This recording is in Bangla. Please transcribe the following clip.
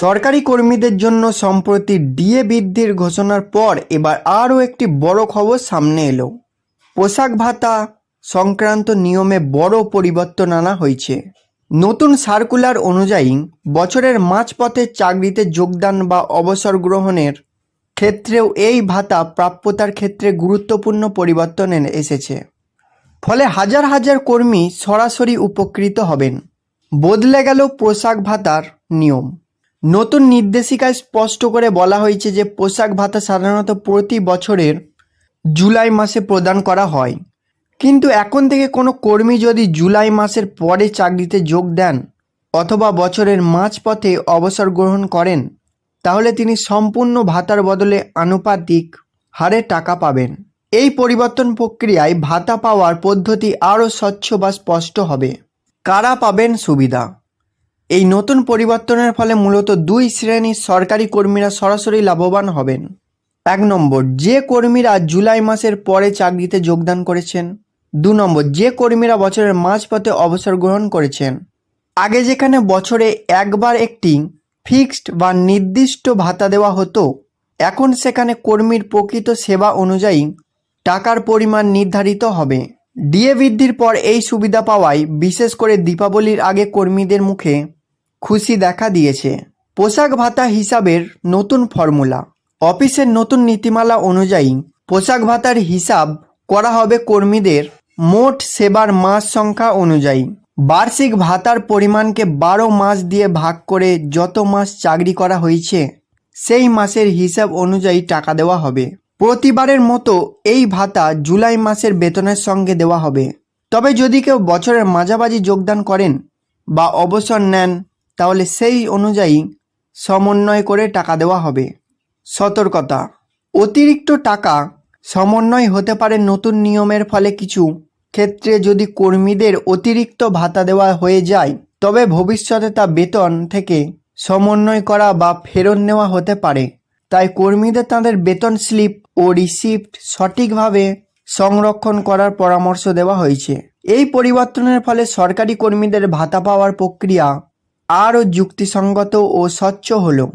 সরকারি কর্মীদের জন্য সম্প্রতি ডিএ বৃদ্ধির ঘোষণার পর এবার আরও একটি বড় খবর সামনে এলো। পোশাক ভাতা সংক্রান্ত নিয়মে বড় পরিবর্তন আনা হয়েছে। নতুন সার্কুলার অনুযায়ী বছরের মাঝপথে চাকরিতে যোগদান বা অবসর গ্রহণের ক্ষেত্রেও এই ভাতা প্রাপ্যতার ক্ষেত্রে গুরুত্বপূর্ণ পরিবর্তন এনে এসেছে। ফলে হাজার হাজার কর্মী সরাসরি উপকৃত হবেন। বদলে গেল পোশাক ভাতার নিয়ম। নতুন নির্দেশিকায় স্পষ্ট করে বলা হয়েছে যে পোশাক ভাতা সাধারণত প্রতি বছরের জুলাই মাসে প্রদান করা হয়। কিন্তু এখন থেকে কোনো কর্মী যদি জুলাই মাসের পরে চাকরিতে যোগ দেন অথবা বছরের মাঝপথে অবসর গ্রহণ করেন, তাহলে তিনি সম্পূর্ণ ভাতার বদলে আনুপাতিক হারে টাকা পাবেন। এই পরিবর্তন প্রক্রিয়ায় ভাতা পাওয়ার পদ্ধতি আরও স্বচ্ছ বা স্পষ্ট হবে। কারা পাবেন সুবিধা? এই নতুন পরিবর্তনের ফলে মূলত দুই শ্রেণির সরকারি কর্মীরা সরাসরি লাভবান হবেন। এক নম্বর, যে কর্মীরা জুলাই মাসের পরে চাকরিতে যোগদান করেছেন। দু নম্বর, যে কর্মীরা বছরের মাঝপথে অবসর গ্রহণ করেছেন। আগে যেখানে বছরে একবার একটি ফিক্সড বা নির্দিষ্ট ভাতা দেওয়া হতো, এখন সেখানে কর্মীর প্রকৃত সেবা অনুযায়ী টাকার পরিমাণ নির্ধারিত হবে। ডিএ বৃদ্ধির পর এই সুবিধা পাওয়ায়, বিশেষ করে দীপাবলির আগে কর্মীদের মুখে খুশি দেখা দিয়েছে। পোশাক ভাতা হিসাবের নতুন ফর্মুলা। অফিসের নতুন নীতিমালা অনুযায়ী পোশাক ভাতার হিসাব করা হবে কর্মীদের মোট সেবার মাস সংখ্যা অনুযায়ী। বার্ষিক ভাতার পরিমাণকে বারো মাস দিয়ে ভাগ করে যত মাস চাকরি করা হয়েছে, সেই মাসের হিসাব অনুযায়ী টাকা দেওয়া হবে। প্রতিবারের মতো এই ভাতা জুলাই মাসের বেতনের সঙ্গে দেওয়া হবে। তবে যদি কেউ বছরের মাঝামাঝি যোগদান করেন বা অবসর নেন তাহলে সেই অনুযায়ী সমন্বয় করে টাকা দেওয়া হবে। সতর্কতা। অতিরিক্ত টাকা সমন্বয় হতে পারে নতুন নিয়মের ফলে কিছু ক্ষেত্রে যদি কর্মীদের অতিরিক্ত ভাতা দেওয়া হয়ে যায়, তবে ভবিষ্যতে তা বেতন থেকে সমন্বয় করা বা ফেরত নেওয়া হতে পারে। তাই কর্মীদের তাদের বেতন স্লিপ ও রিসিপ্ট সঠিকভাবে সংরক্ষণ করার পরামর্শ দেওয়া হয়েছে। এই পরিবর্তনের ফলে সরকারি কর্মীদের ভাতা পাওয়ার প্রক্রিয়া আরও যুক্তিসঙ্গত ও স্বচ্ছ হলো।